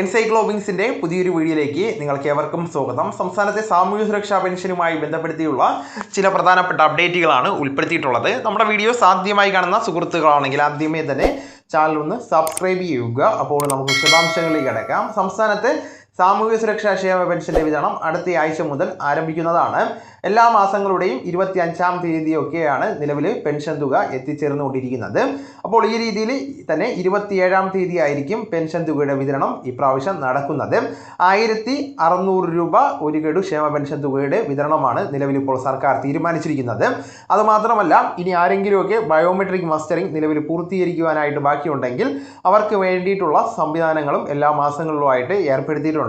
എൻസൈക്ലോബിങ്സിന്റെ പുതിയൊരു വീഡിയോയിലേക്ക് നിങ്ങൾക്ക് ഏവർക്കും സ്വാഗതം. സംസ്ഥാനത്തെ സാമൂഹ്യ സുരക്ഷാ പെൻഷനുമായി ബന്ധപ്പെടുത്തിയുള്ള ചില പ്രധാനപ്പെട്ട അപ്ഡേറ്റുകളാണ് ഉൾപ്പെടുത്തിയിട്ടുള്ളത്. നമ്മുടെ വീഡിയോസ് ആദ്യമായി കാണുന്ന സുഹൃത്തുക്കളാണെങ്കിൽ ആദ്യമേ തന്നെ ചാനൽ ഒന്ന് സബ്സ്ക്രൈബ് ചെയ്യുക. അപ്പോൾ നമുക്ക് വിശദാംശങ്ങളിലേക്ക് കിടക്കാം. സംസ്ഥാനത്ത് സാമൂഹ്യ സുരക്ഷാ ക്ഷേമ പെൻഷന്റെ വിതരണം അടുത്ത ആഴ്ച മുതൽ ആരംഭിക്കുന്നതാണ്. എല്ലാ മാസങ്ങളുടെയും ഇരുപത്തി അഞ്ചാം തീയതിയൊക്കെയാണ് നിലവിൽ പെൻഷൻ തുക എത്തിച്ചേർന്നുകൊണ്ടിരിക്കുന്നത്. അപ്പോൾ ഈ രീതിയിൽ തന്നെ ഇരുപത്തിയേഴാം തീയതി ആയിരിക്കും പെൻഷൻ തുകയുടെ വിതരണം ഇപ്രാവശ്യം നടക്കുന്നത്. ആയിരത്തി അറുന്നൂറ് രൂപ ഒരു ഗഡു ക്ഷേമ പെൻഷൻ തുകയുടെ വിതരണമാണ് നിലവിൽ ഇപ്പോൾ സർക്കാർ തീരുമാനിച്ചിരിക്കുന്നത്. അതുമാത്രമല്ല ഇനി ആരെങ്കിലുമൊക്കെ ബയോമെട്രിക് മസ്റ്ററിംഗ് നിലവിൽ പൂർത്തീകരിക്കുവാനായിട്ട് ബാക്കിയുണ്ടെങ്കിൽ അവർക്ക് വേണ്ടിയിട്ടുള്ള സംവിധാനങ്ങളും എല്ലാ മാസങ്ങളിലുമായിട്ട് ഏർപ്പെടുത്തിയിട്ടുണ്ട്.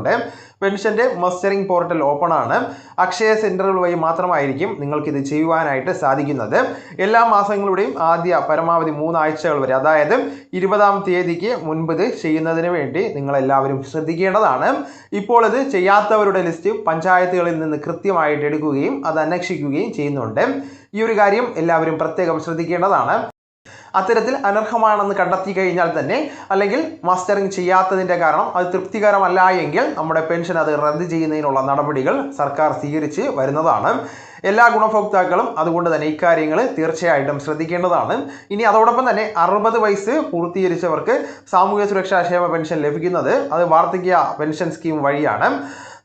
പെൻഷന്റെ മസ്റ്ററിംഗ് പോർട്ടൽ ഓപ്പൺ ആണ് അക്ഷയ സെന്ററുകൾ വഴി മാത്രമായിരിക്കും നിങ്ങൾക്കിത് ചെയ്യുവാനായിട്ട് സാധിക്കുന്നത്. എല്ലാ മാസങ്ങളുടെയും ആദ്യ പരമാവധി മൂന്നാഴ്ചകൾ വരെ അതായത് ഇരുപതാം തീയതിക്ക് മുൻപ് ഇത് ചെയ്യുന്നതിന് വേണ്ടി നിങ്ങളെല്ലാവരും ശ്രദ്ധിക്കേണ്ടതാണ്. ഇപ്പോൾ ഇത് ചെയ്യാത്തവരുടെ ലിസ്റ്റ് പഞ്ചായത്തുകളിൽ നിന്ന് കൃത്യമായിട്ട് എടുക്കുകയും അത് അന്വേഷിക്കുകയും ചെയ്യുന്നുണ്ട്. ഈ ഒരു കാര്യം എല്ലാവരും പ്രത്യേകം ശ്രദ്ധിക്കേണ്ടതാണ്. അത്തരത്തിൽ അനർഹമാണെന്ന് കണ്ടെത്തി കഴിഞ്ഞാൽ തന്നെ അല്ലെങ്കിൽ മാസ്റ്ററിംഗ് ചെയ്യാത്തതിന്റെ കാരണം അത് തൃപ്തികരമല്ല എങ്കിൽ നമ്മുടെ പെൻഷൻ അത് റദ്ദ് ചെയ്യുന്നതിനുള്ള നടപടികൾ സർക്കാർ സ്വീകരിച്ച് വരുന്നതാണ്. എല്ലാ ഗുണഭോക്താക്കളും അതുകൊണ്ട് തന്നെ ഇക്കാര്യങ്ങൾ തീർച്ചയായിട്ടും ശ്രദ്ധിക്കേണ്ടതാണ്. ഇനി അതോടൊപ്പം തന്നെ അറുപത് വയസ്സ് പൂർത്തീകരിച്ചവർക്ക് സാമൂഹ്യ സുരക്ഷാ ക്ഷേമ പെൻഷൻ ലഭിക്കുന്നത് അത് വാർദ്ധക്യ പെൻഷൻ സ്കീം വഴിയാണ്.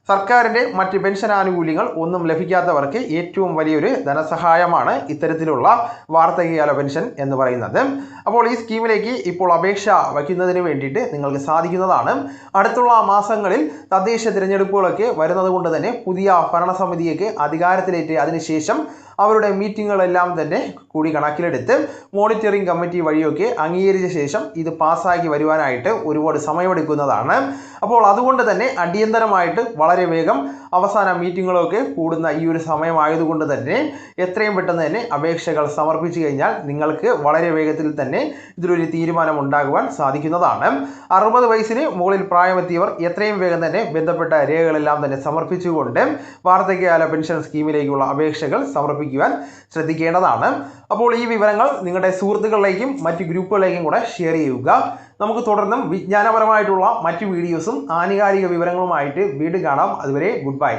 സർക്കാരിന്റെ മറ്റ് പെൻഷൻ ആനുകൂല്യങ്ങൾ ഒന്നും ലഭിക്കാത്തവർക്ക് ഏറ്റവും വലിയൊരു ധനസഹായമാണ് ഇത്തരത്തിലുള്ള വാർദ്ധക്യകാല പെൻഷൻ എന്ന് പറയുന്നത്. അപ്പോൾ ഈ സ്കീമിലേക്ക് ഇപ്പോൾ അപേക്ഷ വയ്ക്കുന്നതിന് വേണ്ടിയിട്ട് നിങ്ങൾക്ക് സാധിക്കുന്നതാണ്. അടുത്തുള്ള മാസങ്ങളിൽ തദ്ദേശ തിരഞ്ഞെടുപ്പുകളൊക്കെ വരുന്നത് കൊണ്ട് തന്നെ പുതിയ ഭരണസമിതിയൊക്കെ അധികാരത്തിലേറ്റ് അതിനുശേഷം അവരുടെ മീറ്റിങ്ങുകളെല്ലാം തന്നെ കൂടി കണക്കിലെടുത്ത് മോണിറ്ററിംഗ് കമ്മിറ്റി വഴിയൊക്കെ അംഗീകരിച്ച ശേഷം ഇത് പാസ്സാക്കി വരുവാനായിട്ട് ഒരുപാട് സമയമെടുക്കുന്നതാണ്. അപ്പോൾ അതുകൊണ്ട് തന്നെ അടിയന്തരമായിട്ട് വളരെ വേഗം അവസാന മീറ്റിങ്ങുകളൊക്കെ കൂടുന്ന ഈ ഒരു സമയമായതുകൊണ്ട് തന്നെ എത്രയും പെട്ടെന്ന് തന്നെ അപേക്ഷകൾ സമർപ്പിച്ചു കഴിഞ്ഞാൽ നിങ്ങൾക്ക് വളരെ വേഗത്തിൽ തന്നെ ഇതിലൊരു തീരുമാനം ഉണ്ടാകുവാൻ സാധിക്കുന്നതാണ്. അറുപത് വയസ്സിന് മുകളിൽ പ്രായമെത്തിയവർ എത്രയും വേഗം തന്നെ ബന്ധപ്പെട്ട രേഖകളെല്ലാം തന്നെ സമർപ്പിച്ചുകൊണ്ട് വാർദ്ധക്യകാല പെൻഷൻ സ്കീമിലേക്കുള്ള അപേക്ഷകൾ സമർപ്പിക്കുവാൻ ശ്രദ്ധിക്കേണ്ടതാണ്. അപ്പോൾ ഈ വിവരങ്ങൾ നിങ്ങളുടെ സുഹൃത്തുക്കളിലേക്കും മറ്റ് ഗ്രൂപ്പുകളിലേക്കും കൂടെ ഷെയർ ചെയ്യുക. നമുക്ക് തുടർന്നും വിജ്ഞാനപരമായിട്ടുള്ള മറ്റ് വീഡിയോസും ആനുകാലിക വിവരങ്ങളുമായിട്ട് വീണ്ടും കാണാം. അതുവരെ ഗുഡ് ബൈ